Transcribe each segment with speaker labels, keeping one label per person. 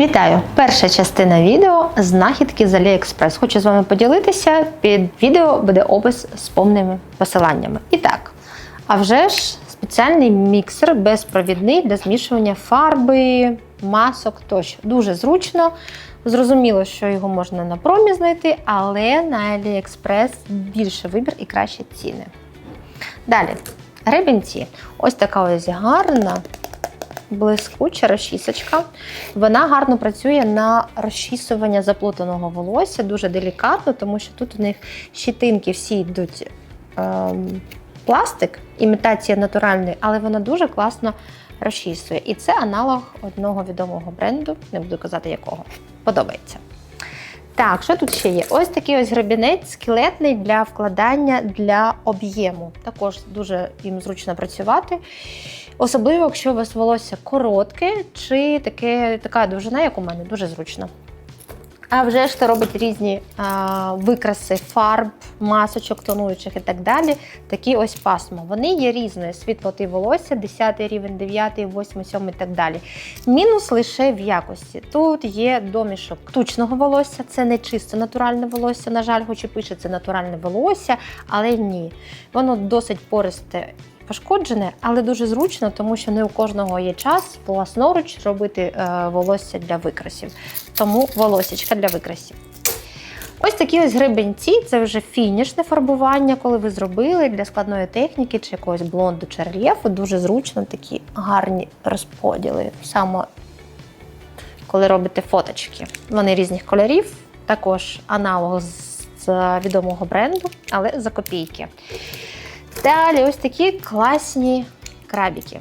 Speaker 1: Вітаю! Перша частина відео знахідки з AliExpress. Хочу з вами поділитися. Під відео буде опис з повними посиланнями. І так, а вже ж спеціальний міксер безпровідний для змішування фарби, масок тощо. Дуже зручно. Зрозуміло, що його можна на промі знайти, але на AliExpress більше вибір і кращі ціни. Далі, гребінці. Ось така ось гарна блискуча розчісочка. Вона гарно працює на розчісування заплутаного волосся, дуже делікатно, тому що тут у них щитинки всі йдуть ем, пластик, імітація натуральної, але вона дуже класно розчісує. І це аналог одного відомого бренду, не буду казати якого. Подобається. Так, що тут ще є? Ось такий ось грабінець скелетний для вкладання для об'єму. Також дуже їм зручно працювати. Особливо, якщо у вас волосся коротке чи таке, така довжина, як у мене, дуже зручно. А вже ж це робить різні а, викраси фарб, масочок, тонуючих і так далі. Такі ось пасма. Вони є різної світлоти волосся, 10 рівень, 9, 8, 7 і так далі. Мінус лише в якості. Тут є домішок тучного волосся, це не чисто натуральне волосся. На жаль, хоч і пише це натуральне волосся, але ні. Воно досить пористе пошкоджене, але дуже зручно, тому що не у кожного є час власноруч робити е, волосся для викрасів. Тому волосічка для викрасів. Ось такі ось гребенці, це вже фінішне фарбування, коли ви зробили для складної техніки чи якогось блонду чи рельєфу. Дуже зручно такі гарні розподіли. Саме коли робите фоточки. Вони різних кольорів, також аналог з відомого бренду, але за копійки. Далі ось такі класні крабіки.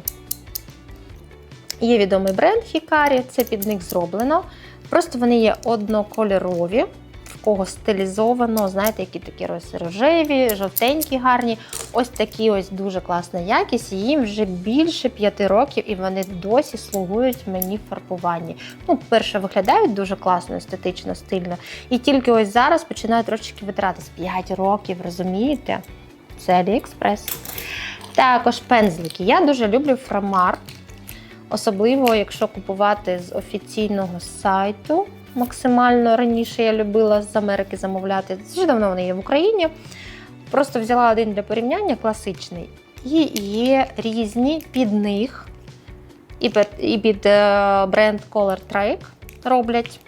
Speaker 1: Є відомий бренд Hikari, це під них зроблено. Просто вони є однокольорові, в кого стилізовано, знаєте, які такі рожеві, жовтенькі, гарні. Ось такі ось дуже класна якість. Їм вже більше 5 років, і вони досі слугують мені в фарбуванні. Ну, перше, виглядають дуже класно, естетично, стильно. І тільки ось зараз починають трошечки витиратись 5 років, розумієте? Це AliExpress. Також пензлики. Я дуже люблю Фрамар. Особливо, якщо купувати з офіційного сайту. Максимально раніше я любила з Америки замовляти. Дуже давно вони є в Україні. Просто взяла один для порівняння класичний. І є різні під них. І під, е, бренд Color Trike роблять.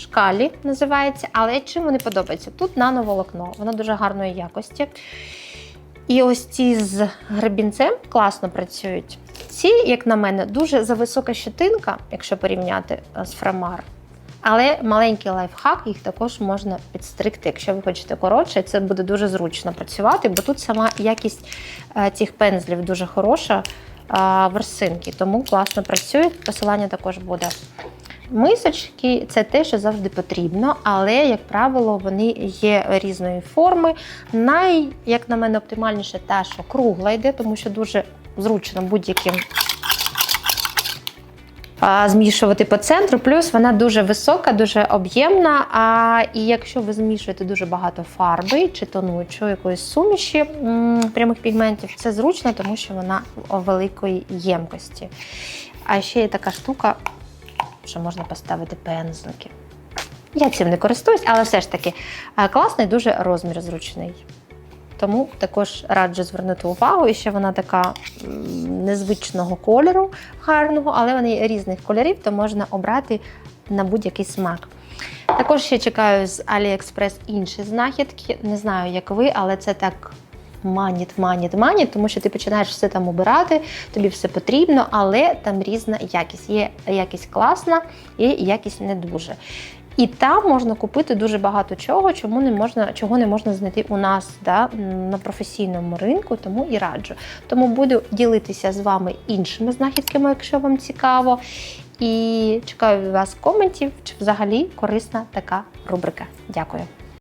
Speaker 1: Шкалі називається, але чим вони подобаються? Тут нановолокно, воно дуже гарної якості. І ось ці з гребінцем класно працюють. Ці, як на мене, дуже зависока щетинка, якщо порівняти е, з фрамар. Але маленький лайфхак, їх також можна підстригти, якщо ви хочете коротше, це буде дуже зручно працювати, бо тут сама якість е, цих пензлів дуже хороша, ворсинки, тому класно працюють. Посилання також буде. Мисочки це те, що завжди потрібно, але, як правило, вони є різної форми. Най, як на мене, оптимальніше та, що кругла йде, тому що дуже зручно будь-яким змішувати по центру. Плюс вона дуже висока, дуже об'ємна. А і якщо ви змішуєте дуже багато фарби чи тонучої якоїсь суміші прямих пігментів, це зручно, тому що вона великої ємкості. А ще є така штука що можна поставити пензлики. Я цим не користуюсь, але все ж таки е, класний, дуже розмір зручний. Тому також раджу звернути увагу. І ще вона така незвичного кольору, гарного, але вони різних кольорів, то можна обрати на будь-який смак. Також ще чекаю з AliExpress інші знахідки. Не знаю, як ви, але це так маніт, маніт, маніт, тому що ти починаєш все там обирати, тобі все потрібно, але там різна якість. Є якість класна, є якість не дуже. І там можна купити дуже багато чого, чому не можна, чого не можна знайти у нас да, на професійному ринку, тому і раджу. Тому буду ділитися з вами іншими знахідками, якщо вам цікаво. І чекаю від вас коментів, чи взагалі корисна така рубрика. Дякую.